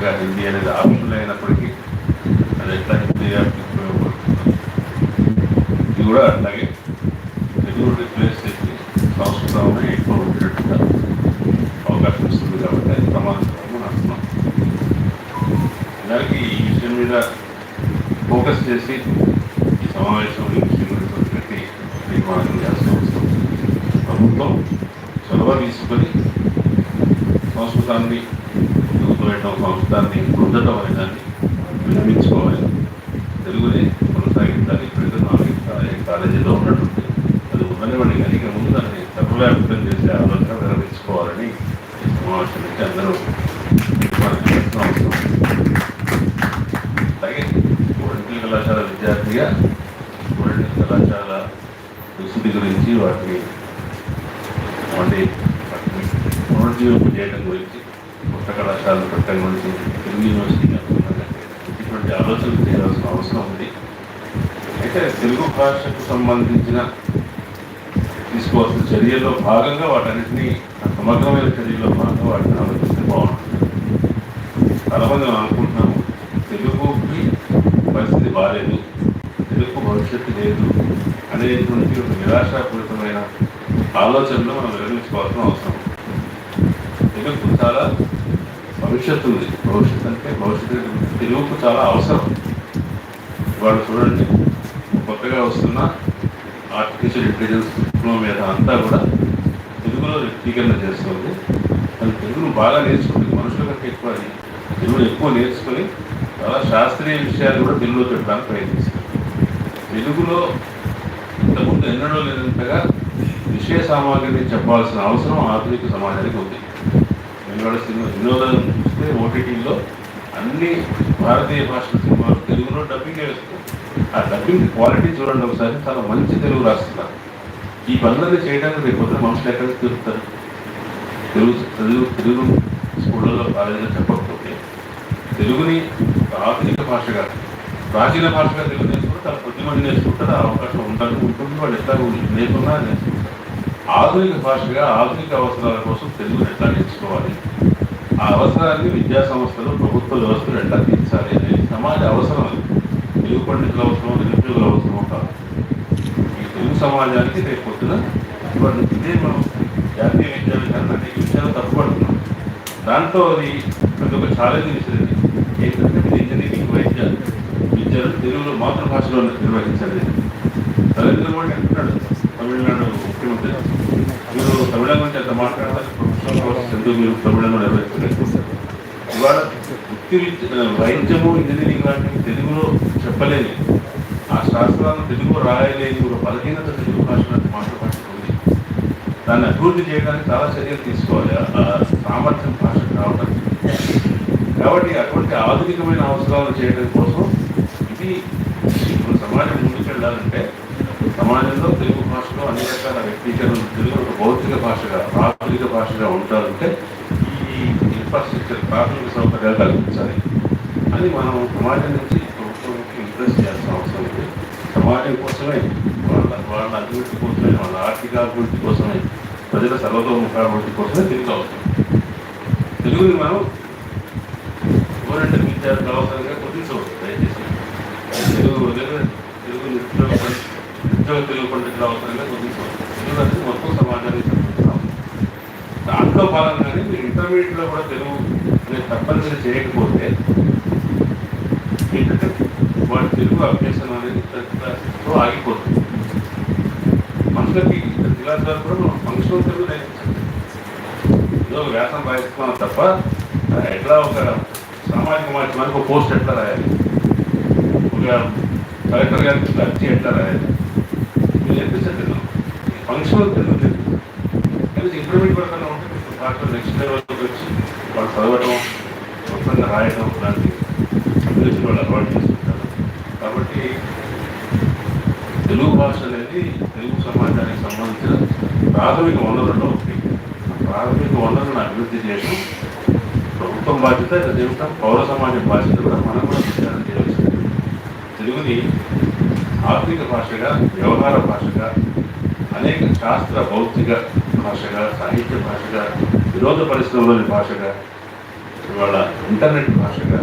హిందీ అనేది ఆప్షన్ అయినప్పటికీ అది ఎట్లా హిందీ ఉపయోగపడుతుంది ఇది కూడా అట్లాగే తెలుగు రిప్లేస్ చేసి సంస్కృతంలో ఎక్కువ ఉండేట్టుగా అవకాశం ఇస్తుంది కాబట్టి అది ప్రమాదకరంగా నడుస్తున్నాం దానికి ఈ విషయం మీద ఫోకస్ చేసి ఈ సమావేశం ఈ విషయం గురించి పెట్టి తీర్మానం చేయాల్సిన ప్రభుత్వం చొరవ తీసుకొని సంస్కృతాన్ని గుర్తుపెట్టడం సంస్కృతాన్ని పొందడం అనే దాన్ని విరమించుకోవాలి తెలుగుని కొనసాగించాలి. ఇప్పుడైతే నాలుగు కాలేజీలో ఉన్నట్టుంది అది ఉండనివ్వండి కానీ ఇక ముందు దాన్ని సర్వవ్యాప్తం చేసే ఆలోచన విరమించుకోవాలని ఈ సమావేశం నుంచి అందరూ అలాగే కళాశాల విద్యార్థిగా కోడంటి కళాశాల దుస్థితి గురించి వాటిని వాటి వాటిని పునరుజ్జీవం చేయడం గురించి కొత్త కళాశాలలు పెట్టకూడదు తెలుగు యూనివర్సిటీ ఇటువంటి ఆలోచనలు చేయాల్సిన అవసరం ఉంది. అయితే తెలుగు భాషకు సంబంధించిన తీసుకోవాల్సిన చర్యల్లో భాగంగా వాటన్నింటినీ సమగ్రమైన చర్యల్లో భాగంగా వాటిని ఆలోచిస్తే బాగుంటుంది. చాలామంది మనం అనుకుంటున్నాము తెలుగుకి పరిస్థితి బాగాలేదు తెలుగు భవిష్యత్తు లేదు అనేటువంటి ఒక నిరాశాపూరితమైన ఆలోచనలు మనం విరమించుకోవాల్సిన అవసరం తెలుగు చాలా భవిష్యత్తు ఉంది భవిష్యత్తు అంటే భవిష్యత్తు తెలుగుకు చాలా అవసరం. వాళ్ళు చూడండి కొత్తగా వస్తున్న ఆర్టిఫిషియల్ ఇంటెలిజెన్స్ మీద అంతా కూడా తెలుగులో వ్యక్తీకరణ చేస్తుంది. అది తెలుగును బాగా నేర్చుకుంటుంది. మనుషుల కంటే ఎక్కువ తెలుగు తెలుగును ఎక్కువ నేర్చుకొని చాలా శాస్త్రీయ విషయాలు కూడా తెలుగులో చెప్పడానికి ప్రయత్నిస్తుంది. తెలుగులో ఇంతకుముందు ఎన్నడూ లేనంతగా విషయ సామాగ్రిని చెప్పాల్సిన అవసరం ఆధునిక సమాజానికి ఉంది. వెలువడ సినిమా వినోదం చూస్తే ఓటీటీలో అన్ని భారతీయ భాషల సినిమాలు తెలుగులో డబ్బింగ్ వేస్తుంది ఆ డబ్బింగ్ క్వాలిటీ చూడండి ఒకసారి చాలా మంచి తెలుగు రాస్తున్నారు. ఈ పనులన్నీ చేయడానికి రేపు పొద్దున మనుషులు ఎక్కడ తిరుగుతారు? తెలుగు తెలుగు తెలుగు స్కూళ్ళలో కాలేజీలో చెప్పకపోతే తెలుగుని ఆధునిక భాషగా ప్రాచీన భాషగా తెలుగు నేర్చుకుంటే తన కొద్దిమంది నేర్చుకుంటారు ఆ అవకాశం ఉండాలి ఉంటుంది వాళ్ళు ఎట్లా నేర్చుకున్నా నేర్చుకుంటారు. ఆధునిక భాషగా ఆధునిక అవసరాల కోసం తెలుగు ఎట్లా నేర్చుకోవాలి ఆ అవసరాన్ని విద్యా సంస్థలు ప్రభుత్వ వ్యవస్థలు ఎట్లా తీర్చాలి అనేది సమాజ అవసరం తెలుగు పండితుల అవసరం నిరుద్యోగుల అవసరం కాదు ఈ తెలుగు సమాజానికి రేపు పొద్దున ఇవన్నీ ఇదే మనం జాతీయ విద్యా విధానం అనేక విషయాలు తప్పుపడుతున్నాం. దాంట్లో అది ప్రతి ఒక్క ఛాలెంజ్ ఇచ్చింది ఏంటంటే ఇంజనీరింగ్ వైద్య విద్యను తెలుగులో మాతృభాషలో నిర్వహించాలి నరేంద్ర మోడీ అంటున్నాడు తమిళనాడు ముఖ్యమంత్రి. మీరు తమిళం గురించి అంత మాట్లాడతారు? ప్రొఫెషనల్ కోర్సెస్ ఎందుకు మీరు తమిళంలో నిర్వహించలేదు ఇవాళ వృత్తి వైద్యము ఇంజనీరింగ్ లాంటివి తెలుగులో చెప్పలేని ఆ శాస్త్రాలను తెలుగు రాయలేని ఒక బలహీనత తెలుగు భాష మాట్లాడుతుంది దాన్ని అభివృద్ధి చేయడానికి చాలా చర్యలు తీసుకోవాలి. ఆ సామర్థ్యం భాష కావడం కాబట్టి అటువంటి ఆధునికమైన అవసరాలు చేయడం కోసం ఇది ఇప్పుడు సమాజం ముందుకెళ్ళాలంటే సమాజంలో తెలుగు భాషలో అన్ని రకాల వ్యక్తీకరణ తెలుగు ఒక భౌతిక భాషగా ప్రాథమిక భాషగా ఉంటారంటే ఈ ఇన్ఫ్రాస్ట్రక్చర్ ప్రాథమిక సౌకర్యాలు కల్పించాలి. అని మనం సమాజం నుంచి ప్రభుత్వంకి ఇంప్రెస్ చేయాల్సిన అవసరం ఉంది. సమాజం కోసమే వాళ్ళ వాళ్ళ అభివృద్ధి కోసమే వాళ్ళ ఆర్థిక అభివృద్ధి కోసమే ప్రజల సర్వతోముఖాభివృద్ధి కోసమే తెలుగు అవసరం. తెలుగుని మనం గవర్నమెంట్ విద్యార్థులు అవసరంగా గుర్తించవచ్చు దయచేసి తెలుగు ఉద్యోగ తెలుగు పండితులు అవసరంగా గుర్తించవచ్చు తెలుగు మొత్తం సమాజాన్ని దాంట్లో భాగంగానే మీరు ఇంటర్మీడియట్లో కూడా తెలుగు అనేది తప్పనిసరి చేయకపోతే ఏంటంటే వాడి తెలుగు అభ్యాసం అనేది ప్రతి ఆగిపోతుంది. మనుషులకి ప్రతి క్లాస్ వరకు కూడా మనం ఫంక్షనల్ తెలుగు నేర్పించాలి. ఏదో ఒక వ్యాసం రాయిస్తున్నాం తప్ప ఆ, ఎట్లా ఒక సామాజిక మాధ్యమానికి ఒక పోస్ట్ ఎట్లా రాయాలి? ఒక కలెక్టర్ గారికి అర్జీ ఎట్లా రాయాలి? మీరు నేర్పించండి ఫంక్షన్ అవుతుంది నేర్పించండి కానీ ఇంటర్మీడియట్ వరకు నెక్స్ట్ లెవెల్కి వచ్చి వాళ్ళు చదవడం మొత్తంగా రాయడం లాంటి వాళ్ళు అలవాటు చేసుకుంటారు. కాబట్టి తెలుగు భాష అనేది తెలుగు సమాజానికి సంబంధించిన ప్రాథమిక వనరులో ఒకటి. ఆ ప్రాథమిక వనరులను అభివృద్ధి చేయడం ప్రభుత్వం బాధ్యత జీవితం పౌర సమాజం బాధ్యత కూడా మనం కూడా విచారణ చేయవలసింది తెలుగుని ఆర్థిక భాషగా వ్యవహార భాషగా అనేక శాస్త్ర భౌతిక భాషగా సాహిత్య భాషగా వినోద పరిశ్రమలోని భాషగా ఇవాళ ఇంటర్నెట్ భాషగా